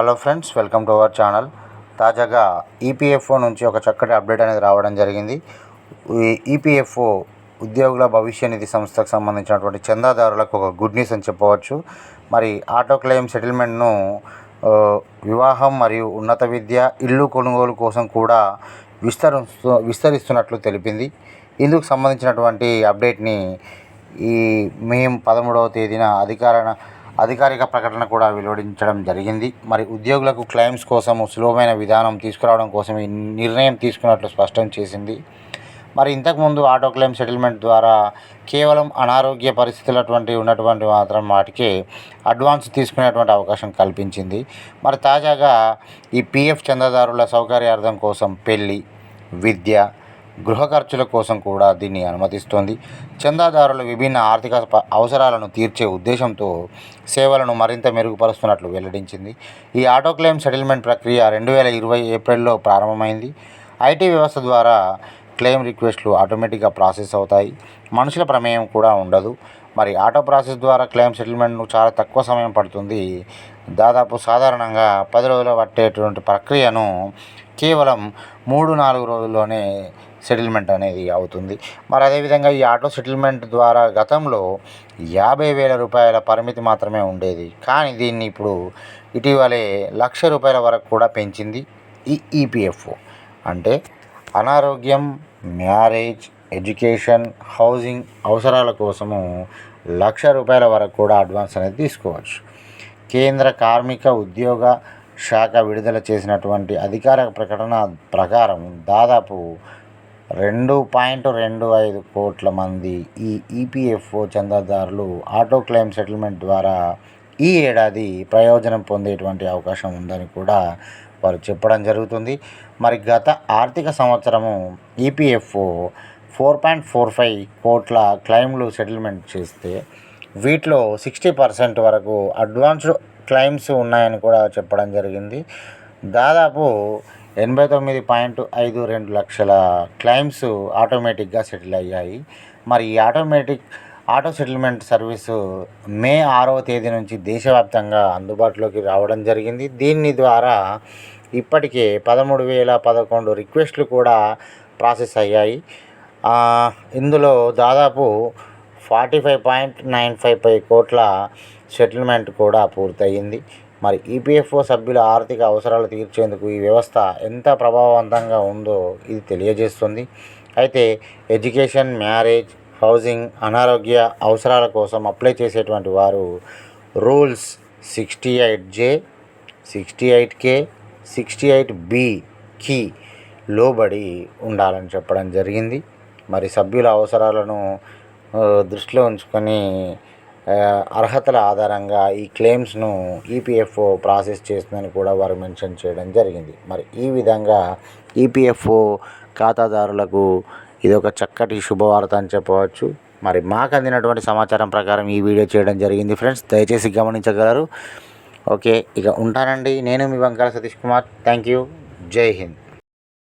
Hello friends welcome to our channel. తాజాగా EPFO నుంచి ఒక చక్కటి అప్డేట్ అనేది రావడం జరిగింది. ఈ ఈపీఎఫ్ఓ ఉద్యోగుల భవిష్య నిధి సంస్థకు సంబంధించినటువంటి చందాదారులకు ఒక గుడ్ న్యూస్ అని చెప్పవచ్చు. మరి ఆటో క్లెయిమ్ సెటిల్మెంట్ను వివాహం మరియు ఉన్నత విద్య ఇల్లు కొనుగోలు కోసం కూడా విస్తరిస్తూ విస్తరిస్తున్నట్లు తెలిపింది. ఇందుకు సంబంధించినటువంటి అప్డేట్ని ఈ మే పదమూడవ తేదీన అధికార అధికారిక ప్రకటన కూడా వెలువడించడం జరిగింది. మరి ఉద్యోగులకు క్లెయిమ్స్ కోసం సులభమైన విధానం తీసుకురావడం కోసం ఈ నిర్ణయం తీసుకున్నట్లు స్పష్టం చేసింది. మరి ఇంతకుముందు ఆటో క్లెయిమ్ సెటిల్మెంట్ ద్వారా కేవలం అనారోగ్య పరిస్థితులటువంటి ఉన్నటువంటి మాత్రం వాటికి అడ్వాన్స్ తీసుకునేటువంటి అవకాశం కల్పించింది. మరి తాజాగా ఈ పిఎఫ్ చందాదారుల సౌకర్యార్థం కోసం పెళ్ళి విద్య గృహ ఖర్చుల కోసం కూడా దీన్ని అనుమతిస్తుంది. చందాదారుల విభిన్న ఆర్థిక అవసరాలను తీర్చే ఉద్దేశంతో సేవలను మరింత మెరుగుపరుస్తున్నట్లు వెల్లడించింది. ఈ ఆటో క్లెయిమ్ సెటిల్మెంట్ ప్రక్రియ రెండు వేల ఇరవై ఏప్రిల్లో ప్రారంభమైంది. ఐటీ వ్యవస్థ ద్వారా క్లెయిమ్ రిక్వెస్ట్లు ఆటోమేటిక్గా ప్రాసెస్ అవుతాయి. మనుషుల ప్రమేయం కూడా ఉండదు. మరి ఆటో ప్రాసెస్ ద్వారా క్లెయిమ్ సెటిల్మెంట్ను చాలా తక్కువ సమయం పడుతుంది. దాదాపు సాధారణంగా పది రోజులు పట్టేటువంటి ప్రక్రియను కేవలం మూడు నాలుగు రోజుల్లోనే సెటిల్మెంట్ అనేది అవుతుంది. మరి అదేవిధంగా ఈ ఆటో సెటిల్మెంట్ ద్వారా గతంలో యాభై వేల రూపాయల పరిమితి మాత్రమే ఉండేది. కానీ దీన్ని ఇప్పుడు ఇటీవలే లక్ష రూపాయల వరకు కూడా పెంచింది ఈ ఈపీఎఫ్ఓ అంటే అనారోగ్యం మ్యారేజ్ ఎడ్యుకేషన్ హౌసింగ్ అవసరాల కోసము లక్ష రూపాయల వరకు కూడా అడ్వాన్స్ అనేది తీసుకోవచ్చు. కేంద్ర కార్మిక ఉద్యోగ శాఖ విడుదల చేసినటువంటి అధికారిక ప్రకటన ప్రకారం దాదాపు రెండు పాయింట్ రెండు ఐదు కోట్ల మంది ఈ ఈపీఎఫ్ఓ చందాదారులు ఆటో క్లెయిమ్ సెటిల్మెంట్ ద్వారా ఈ ఏడాది ప్రయోజనం పొందేటువంటి అవకాశం ఉందని కూడా వారు చెప్పడం జరుగుతుంది. మరి గత ఆర్థిక సంవత్సరము EPFO four point four five కోట్ల క్లెయిమ్లు సెటిల్మెంట్ చేస్తే వీటిలో సిక్స్టీ పర్సెంట్ వరకు అడ్వాన్స్డ్ క్లెయిమ్స్ ఉన్నాయని కూడా చెప్పడం జరిగింది. దాదాపు ఎనభై తొమ్మిది పాయింట్ ఐదు రెండు లక్షల క్లైమ్స్ ఆటోమేటిక్గా సెటిల్ అయ్యాయి. మరి ఈ automatic auto settlement service May ఆరవ తేదీ నుంచి దేశవ్యాప్తంగా అందుబాటులోకి రావడం జరిగింది. దీని ద్వారా ఇప్పటికే పదమూడు వేల పదకొండు రిక్వెస్ట్లు కూడా ప్రాసెస్ అయ్యాయి. ఇందులో దాదాపు forty five point nine five five కోట్ల సెటిల్మెంట్ కూడా పూర్తయింది. మరి ఈపీఎఫ్ఓ సభ్యుల ఆర్థిక అవసరాలు తీర్చేందుకు ఈ వ్యవస్థ ఎంత ప్రభావవంతంగా ఉందో ఇది తెలియజేస్తుంది. అయితే ఎడ్యుకేషన్ మ్యారేజ్ హౌసింగ్ అనారోగ్య అవసరాల కోసం అప్లై చేసేటువంటి వారు rules sixty eight J sixty eight K sixty eight బికి లోబడి ఉండాలని చెప్పడం జరిగింది. మరి సభ్యుల అవసరాలను దృష్టిలో ఉంచుకొని అర్హతల ఆధారంగా ఈ క్లెయిమ్స్ను ఈపీఎఫ్ఓ ప్రాసెస్ చేస్తుందని కూడా వారు మెన్షన్ చేయడం జరిగింది. మరి ఈ విధంగా ఈపీఎఫ్ఓ ఖాతాదారులకు ఇది ఒక చక్కటి శుభవార్త అని చెప్పవచ్చు. మరి మాకు అందినటువంటి సమాచారం ప్రకారం ఈ వీడియో చేయడం జరిగింది. ఫ్రెండ్స్ దయచేసి గమనించగలరు. ఓకే ఇక ఉంటానండి. నేను మీ వంకాల సతీష్ కుమార్. Thank you. జై హింద్.